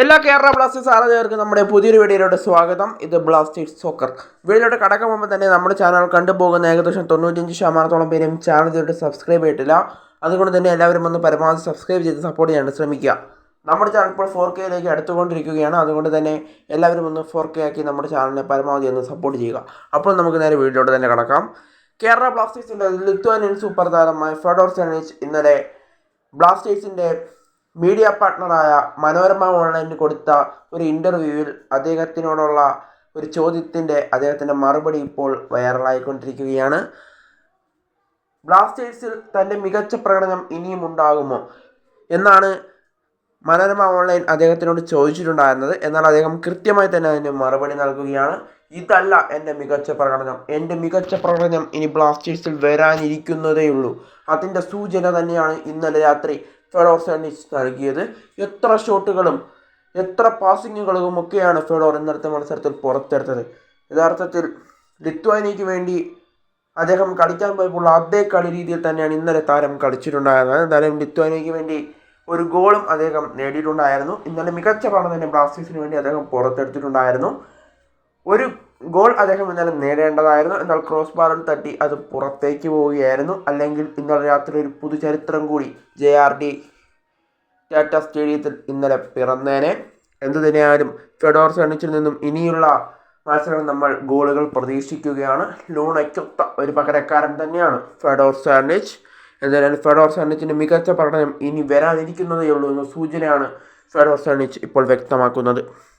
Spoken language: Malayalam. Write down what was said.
എല്ലാ കേരള ബ്ലാസ്റ്റേഴ്സ് ആരാധകർക്കും നമ്മുടെ പുതിയൊരു വീഡിയോയിലോട്ട് സ്വാഗതം. ഇത് ബ്ലാസ്റ്റേഴ്സ് സോക്കർ വീഡിയോയിലോട്ട് കടക്കാൻ മുമ്പ് തന്നെ നമ്മുടെ ചാനൽ കണ്ടുപോകുന്ന ഏകദേശം തൊണ്ണൂറ്റഞ്ച് ശതമാനത്തോളം പേരും ചാനൽ ചെയ്തിട്ട് സബ്സ്ക്രൈബ് ചെയ്തിട്ടില്ല. അതുകൊണ്ട് തന്നെ എല്ലാവരും ഒന്ന് പരമാവധി സബ്സ്ക്രൈബ് ചെയ്ത് സപ്പോർട്ട് ചെയ്യാൻ ശ്രമിക്കുക. നമ്മുടെ ചാനൽ ഇപ്പോൾ ഫോർ കെയിലേക്ക് അടുത്തുകൊണ്ടിരിക്കുകയാണ്. അതുകൊണ്ട് തന്നെ എല്ലാവരും ഒന്ന് ഫോർ കെ ആക്കി നമ്മുടെ ചാനലിനെ പരമാവധി ഒന്ന് സപ്പോർട്ട് ചെയ്യുക. അപ്പോൾ നമുക്ക് നേരെ വീഡിയോയിലോട്ട് തന്നെ കടക്കാം. കേരള ബ്ലാസ്റ്റേഴ്സിന്റെ ലിത്വാനിയൻ സൂപ്പർ താരമായ ഫെഡോർ സെനിച്ച് ഇന്നലെ ബ്ലാസ്റ്റേഴ്സിന്റെ മീഡിയ പാർട്ട്ണറായ മനോരമ ഓൺലൈനിന് കൊടുത്ത ഒരു ഇന്റർവ്യൂവിൽ അദ്ദേഹത്തിനോടുള്ള ഒരു ചോദ്യത്തിന്റെ അദ്ദേഹത്തിന്റെ മറുപടി ഇപ്പോൾ വൈറലായിക്കൊണ്ടിരിക്കുകയാണ് ബ്ലാസ്റ്റേഴ്സിൽ തന്റെ മികച്ച പ്രകടനം ഇനിയും ഉണ്ടാകുമോ എന്നാണ് മനോരമ ഓൺലൈൻ അദ്ദേഹത്തിനോട് ചോദിച്ചിട്ടുണ്ടായിരുന്നത്. എന്നാൽ അദ്ദേഹം കൃത്യമായി തന്നെ അതിന് മറുപടി നൽകുകയാണ്. ഇതല്ല എന്റെ മികച്ച പ്രകടനം. എന്റെ മികച്ച പ്രകടനം ഇനി ബ്ലാസ്റ്റേഴ്സിൽ വരാനിരിക്കുന്നതേയുള്ളൂ. അതിന്റെ സൂചന തന്നെയാണ് ഇന്നലെ രാത്രി ഫെഡോർ സാൻഡിസ് നൽകിയത്. എത്ര ഷോട്ടുകളും എത്ര പാസിങ്ങുകളും ഒക്കെയാണ് ഫെഡോർ ഇന്നത്തെ മത്സരത്തിൽ പുറത്തെടുത്തത്. യഥാർത്ഥത്തിൽ ലിത്വാനിയയ്ക്ക് വേണ്ടി അദ്ദേഹം കളിക്കാൻ പോയപ്പോൾ അതേ കളി രീതിയിൽ തന്നെയാണ് ഇന്നലെ താരം കളിച്ചിട്ടുണ്ടായിരുന്നത്. എന്തായാലും ലിത്വാനിയയ്ക്ക് വേണ്ടി ഒരു ഗോളും അദ്ദേഹം നേടിയിട്ടുണ്ടായിരുന്നു. ഇന്നലെ മികച്ച പണം തന്നെ ബ്ലാസ്റ്റേഴ്സിന് വേണ്ടി അദ്ദേഹം പുറത്തെടുത്തിട്ടുണ്ടായിരുന്നു. ഒരു ഗോൾ അദ്ദേഹം ഇന്നലെ നേടേണ്ടതായിരുന്നു. എന്നാൽ ക്രോസ് ബാറിൽ തട്ടി അത് പുറത്തേക്ക് പോവുകയായിരുന്നു. അല്ലെങ്കിൽ ഇന്നലെ രാത്രി ഒരു പുതുചരിത്രം കൂടി ജെ ആർ ഡി ടാറ്റ സ്റ്റേഡിയത്തിൽ ഇന്നലെ പിറന്നേനെ. എന്തു തന്നെയായാലും ഫെഡോർ സണിച്ചിൽ നിന്നും ഇനിയുള്ള മത്സരങ്ങൾ നമ്മൾ ഗോളുകൾ പ്രതീക്ഷിക്കുകയാണ്. ലൂണയ്ക്കൊത്ത ഒരു പകരക്കാരൻ തന്നെയാണ് ഫെഡോർ സാൻഡിച്ച് എന്തായാലും ഫെഡോർ സാൻഡിച്ചിന്റെ മികച്ച പഠനം ഇനി വരാനിരിക്കുന്നതേ ഉള്ളൂ എന്ന സൂചനയാണ് ഫെഡോർ സാൻഡിച്ച് ഇപ്പോൾ വ്യക്തമാക്കുന്നത്.